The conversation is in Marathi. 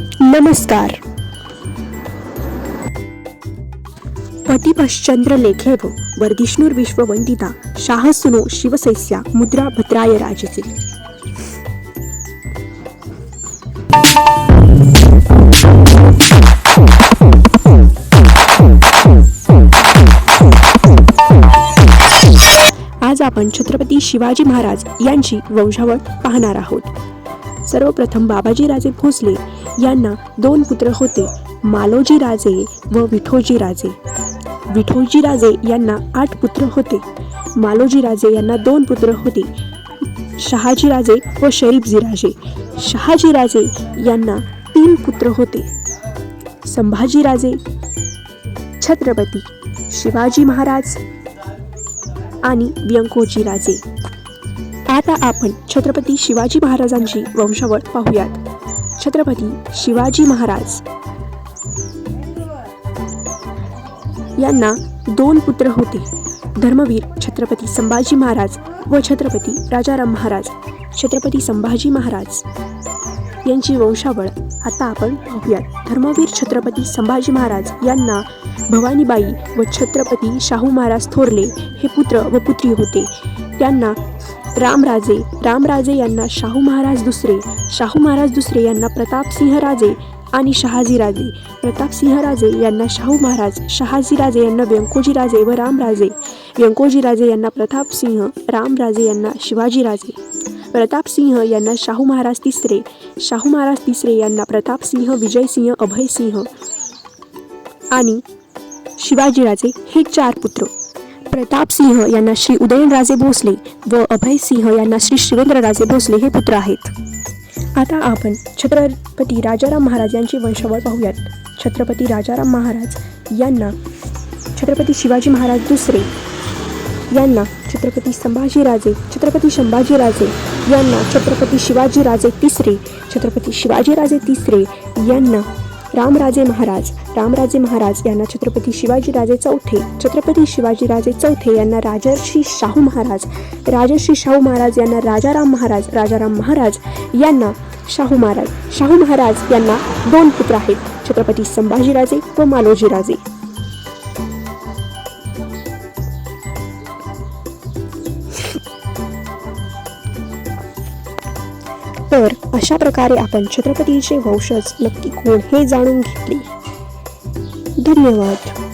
नमस्कार. पतिपश्चंद्र लेखेव वर्धिष्णुर विश्ववंदिता शाहसुनो शिवसैस्या मुद्रा भद्राय राजसे. आज आपण छत्रपती शिवाजी महाराज यांची वंशावळ पाहणार आहोत. सर्वप्रथम बाबाजी राजे भोसले यांना दोन पुत्र होते मालोजी राजे व विठोजी राजे. विठोजी राजे यांना आठ पुत्र होते मालोजी राजे यांना दोन पुत्र होते शहाजी राजे व शरीफजी राजे. शहाजी राजे यांना तीन पुत्र होते संभाजी राजे छत्रपती शिवाजी महाराज आणि व्यंकोजी राजे. आता आपण छत्रपती शिवाजी महाराजांची वंशावळ पाहूयात. छत्रपती शिवाजी महाराज. यांना दोन पुत्र होते. धर्मवीर छत्रपती संभाजी महाराज व छत्रपती राजाराम महाराज छत्रपती संभाजी महाराज. यांची वंशावळ आता आपण पाहूयात. धर्मवीर छत्रपती संभाजी महाराज यांना भवानीबाई व छत्रपती शाहू महाराज थोरले हे पुत्र व पुत्री होते. त्यांना रामराजे रामराजे यांना शाहू महाराज दुसरे शाहू महाराज दुसरे यांना प्रतापसिंह राजे आणि शहाजीराजे प्रतापसिंहराजे राजे यांना शाहू महाराज शहाजीराजे यांना व्यंकोजीराजे व रामराजे. व्यंकोजीराजे यांना प्रतापसिंह रामराजे यांना शिवाजीराजे प्रतापसिंह यांना शाहू महाराज तिसरे शाहू महाराज तिसरे यांना प्रतापसिंह विजयसिंह अभयसिंह आणि शिवाजीराजे हे चार पुत्र. प्रतापसिंह यांना श्री उदयनराजे भोसले व अभय सिंह यांना श्री शिवेंद्रराजे भोसले हे पुत्र आहेत. आता आपण छत्रपती राजाराम महाराज यांची वंशावळ पाहूयात. छत्रपती राजाराम महाराज यांना छत्रपती शिवाजी महाराज दुसरे यांना छत्रपती संभाजीराजे छत्रपती संभाजीराजे यांना छत्रपती शिवाजीराजे तिसरे छत्रपती शिवाजीराजे तिसरे यांना रामराजे महाराज रामराजे महाराज यांना छत्रपती शिवाजीराजे चौथे छत्रपती शिवाजीराजे चौथे यांना राजर्षी शाहू महाराज राजर्षी शाहू महाराज यांना राजाराम महाराज राजाराम महाराज यांना शाहू महाराज शाहू महाराज यांना दोन पुत्र आहेत छत्रपती संभाजीराजे व मालोजीराजे. तर अशा प्रकारे आपण छत्रपतीचे वंशज नक्की कोण हे जाणून घेतले. धन्यवाद.